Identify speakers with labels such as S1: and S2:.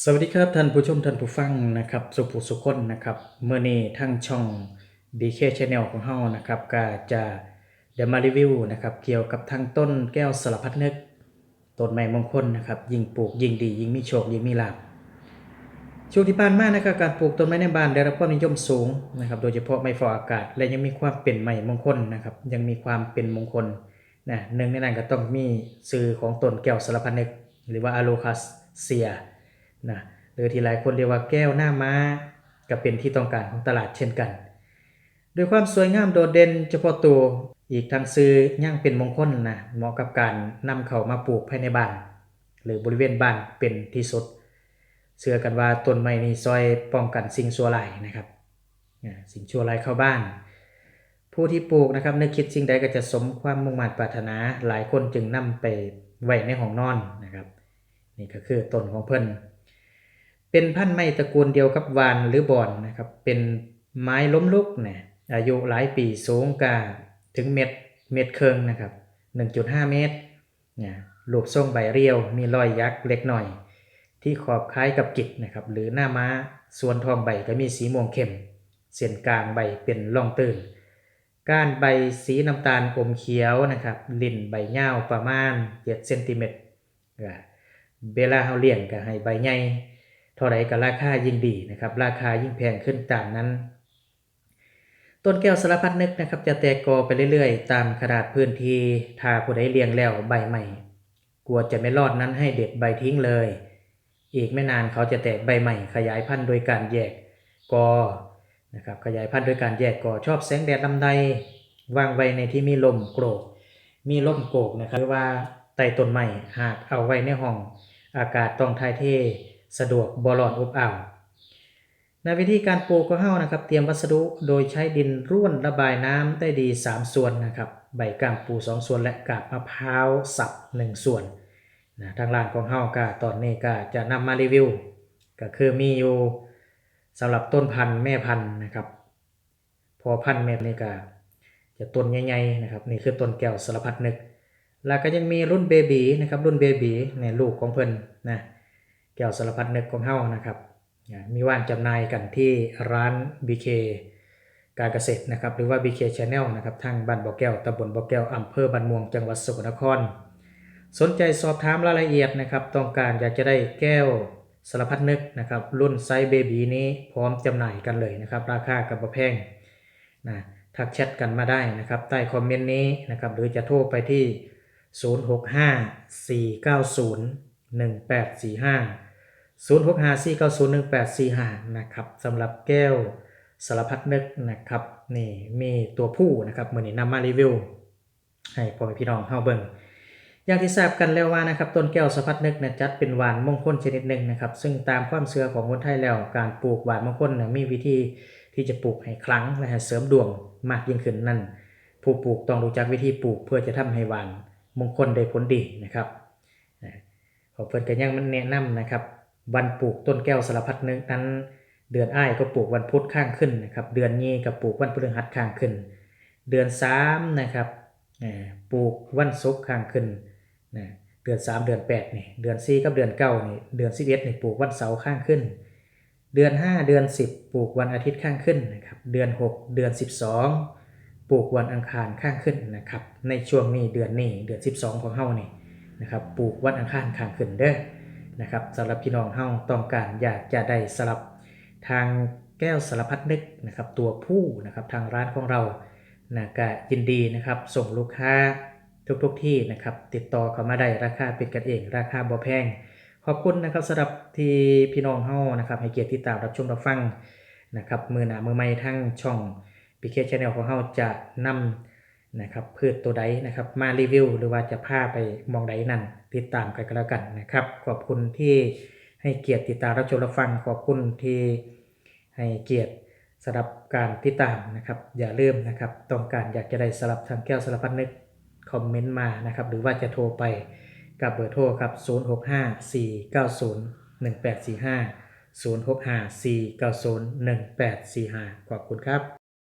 S1: สวัสดีครับท่านผู้ชมท่านผู้ฟังนะครับสุภูสุคนนะครับเมื่อนี้ทั้งช่อง BK Channel ของเฮานะครับก็จะเดี๋ยวมารีวิวนะครับเกี่ยวกับทั้งต้นแก้วสารพัดนึกต้นไม้มงคลนะครับยิ่งปลูกยิ่งดียิ่งมีโชคยิ่งมีลาภช่วงที่ผ่านมานะครับการปลูกต้นไม้ในบ้านได้รับความนิยมสูงนะครับโดยเฉพาะไม้ฟออากาศ และยังมีความเป็นไม้มงคลนะครับยังมีความเป็นมงคลนะหนึ่งในนั้นก็ต้องมีชื่อของต้นแก้วสารพัดนึกหรือว่าอะโลคาเซีย นะหรือที่หลายคนเรียกว่าแก้วหน้าม้าก็เป็นที่ต้องการของตลาดเช่นกัน ด้วยความสวยงามโดดเด่นเฉพาะตัวอีกทางซื้อย่างเป็นมงคลนะเหมาะกับการนำเขามาปลูกภายในบ้าน หรือบริเวณบ้านเป็นที่สุดเชื่อกันว่าต้นไม้นี้ซอยป้องกันสิ่งชั่วร้ายนะครับสิ่งชั่วร้ายเข้าบ้าน ผู้ที่ปลูกนะครับนึกคิดสิ่งใดก็จะสมความมุ่งมั่นปรารถนาหลายคนจึงนำไปไว้ในห้องนอนนะครับ นี่ก็คือต้นของเพิ่น เป็นพันธุ์ไม้ตระกูลเดียวกับวานหรือบอนนะครับ เป็นไม้ล้มลุกเนี่ยอายุหลายปีสูงกาถึงเม็ดเม็ดเคิงนะครับ 1.5 เมตรเนี่ยรูปทรงใบเรียว มีรอยยักษ์เล็กหน่อย ที่ขอบคล้ายกับกิจนะครับ หรือหน้าม้าส่วนทองใบก็มีสีม่วงเข้ม เส้นกลางใบเป็นร่องตื้นก้านใบสีน้ำตาลอมเขียวนะครับ ลิ่นใบยาวประมาณ7เซนติเมตรเวลาเฮาเลี้ยงก็ให้ใบใหญ่ ท่าไรก็ราคายิ่งดีนะครับ ราคายิ่งแพงขึ้นตามนั้น ต้นแก้วสารพัดนึกนะครับ จะแตกกอไปเรื่อยๆ ตามขนาดพื้นที่ถ้าผู้ใดเลี้ยงแล้วใบใหม่ กลัวจะไม่รอดนั้นให้เด็ดใบทิ้งเลย อีกไม่นานเขาจะแตกใบใหม่ ขยายพันธุ์โดยการแยกกอนะครับขยายพันธุ์โดยการแยกกอชอบแสงแดดลำใดวางไว้ในที่มีลมโกรก มีลมโกรกนะครับหรือว่าใต้ต้นไม้หากเอาไว้ในห้อง อากาศต้องถ่ายเท สะดวกบร้อนอบอ้าวในวิธีการปลูกของเฮานะครับ เตรียมวัสดุโดยใช้ดินร่วนระบายน้ำได้ดี 3 ส่วนนะครับ ใบกามปู 2 ส่วน และกาบมะพร้าวสับ 1 ส่วนนะทางร้านของเฮาก็ตอนนี้ก็จะนำมารีวิว ก็คือมีอยู่สำหรับต้นพันธุ์แม่พันธุ์นะครับ พอพันธุ์แม่นี่ก็จะต้นใหญ่ๆนะครับนี่คือต้นแก้วสารพัดนึก แล้วก็ยังมีรุ่นเบบีนะครับรุ่นเบบีในลูกของเพิ่นนะ แก้วสารพัดนึกของเฮานะครับมีว่างจำหน่ายกันที่ร้าน BK การเกษตรนะครับหรือว่า BK Channel นะครับทางบ้านบ่อแก้วตำบลบ่อแก้วอำเภอบ้านม่วงจังหวัดสกลนคร สนใจสอบถามรายละเอียดนะครับต้องการอยากจะได้แก้วสารพัดนึกนะครับรุ่นไซส์เบบีนี้พร้อมจำหน่ายกันเลยนะครับราคากับบ่แพงนะทักแชทกันมาได้นะครับใต้คอมเมนต์นี้นะครับหรือจะโทรไปที่ 065 490 1845 0654901845นะครับสำหรับแก้วสารพัดนึกนะครับนี่มีตัวผู้นะครับมือนี้นำมารีวิวให้พ่อแม่พี่น้องเฮาเบิ่งอย่างที่ทราบกันแล้วว่านะครับต้นแก้วสารพัดนึกเนะจัดเป็นหวานมงคลชนิดหนึ่งนะครับ ซึ่งตามความเชื่อของคนไทยแล้วการปลูกหวานมงคลนะมีวิธีที่จะปลูกให้คลังและเสริมดวงมากยิ่งขึ้นนั่น ผู้ปลูกต้องรู้จักวิธีปลูกเพื่อจะทำให้หวานมงคลได้ผลดีนะครับ ขอเพิ่นก็ยังมันแนะนำนะครับ วันปลูกต้นแก้วสารพัดนึกนั้น เดือนอ้ายก็ปลูกวันพุธข้างขึ้นนะครับ เดือนนี้ก็ปลูกวันพฤหัสข้างขึ้น เดือนสามนะครับปลูกวันศุกร์ข้างขึ้นนะเดือนสามเดือนแปดนี่เดือนสี่กับเดือนเก้านี่เดือนสิบเอ็ดนี่ปลูกวันเสาร์ข้างขึ้น เดือนห้าเดือนสิบปลูกวันอาทิตย์ข้างขึ้นนะครับเดือนหกเดือนสิบสองปลูกวันอังคารข้างขึ้นนะครับในช่วงนี้เดือนนี้เดือนสิบสองของเฮานี่ นะครับปลูกวันอังคารข้างขึ้นเด้อนะครับสำหรับพี่น้องเฮาต้องการอยากจะได้สลับทางแก้วสารพัดนึกนะครับตัวผู้นะครับทางร้านของเรานะก็ยินดีนะครับส่งลูกค้าทุกๆทที่นะครับติดต่อเข้ามาได้ราคาเป็นกันเองราคาบ่แพง ขอบคุณนะครับสำหรับที่พี่น้องเฮานะครับให้เกียรติติดตามรับชมรับฟังนะครับมือหนามือไม่ทั้งช่อง PK Channel ของเฮาจะนำ นะครับพืชตัวใดนะครับมารีวิว หรือว่าจะพาไปมองใดนั่นติดตามกันก็แล้วกันนะครับ ขอบคุณที่ให้เกียรติติดตามรับชมรับฟังขอบคุณที่ให้เกียรติสำหรับการติดตามนะครับ อย่าลืมนะครับต้องการอยากจะได้สลับทางแก้วสารพัดนึกคอมเมนต์มานะครับ หรือว่าจะโทรไปกับเบอร์โทรครับ 0654901845 0654901845 ขอบคุณครับ